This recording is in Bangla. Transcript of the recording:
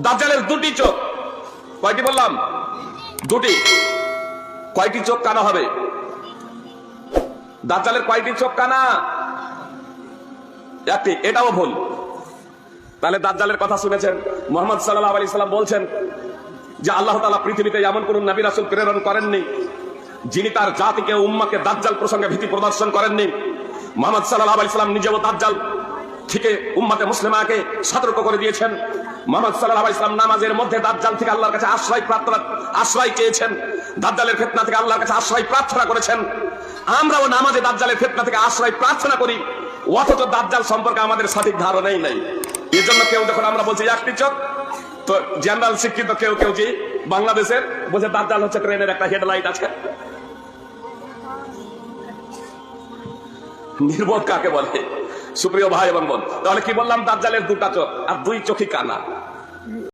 দাজ্জালের দুটি চোখ। কয়টি বললাম? দুটি। কয়টি চোখ কানা হবে? দাজ্জালের কয়টি চোখ কানা? একটি। এটাও ভুল। তাহলে দাজ্জালের কথা শুনেছেন। মোহাম্মদ সাল্লাহ আলি সাল্লাম বলছেন যে আল্লাহ তালা পৃথিবীতে এমন কোন নবী রাসুল প্রেরণ করেননি যিনি তার জাতিকে, উম্মাকে দাজ্জাল প্রসঙ্গে ভীতি প্রদর্শন করেননি। মোহাম্মদ সাল্লাহ আলি সাল্লাম নিজেও দাজ্জাল থেকে উম্মাতে মুসলিমাকে সতর্ক করে দিয়েছেন। মোহাম্মদ সাল্লাহ আলি সাল্লাম নামাজের মধ্যে দাজ্জাল থেকে আল্লাহর কাছে আশ্রয় প্রার্থনা, আশ্রয় চেয়েছেন। দাজ্জালের ফেতনা থেকে আল্লাহর কাছে আশ্রয় প্রার্থনা করেছেন। আমরাও নামাজে দাজ্জালের ফেতনা থেকে আশ্রয় প্রার্থনা করি। অথচ দাজ্জাল সম্পর্কে আমাদের সঠিক ধারণাই নাই। এই জন্য কেউ যখন আমরা বলছি একটি চোখ, তো জেনারেল শিক্ষিত কেউ কেউ যে বাংলাদেশের, বলছে, দাজ্জাল হচ্ছে ট্রেনের একটা হেডলাইট আছে। নির্বোধ কাকে বলে? সুপ্রিয় ভাই এবং বোন তাহলে কি বললাম দাজ্জালের দুটা চোখ আর দুই চোখই কানা?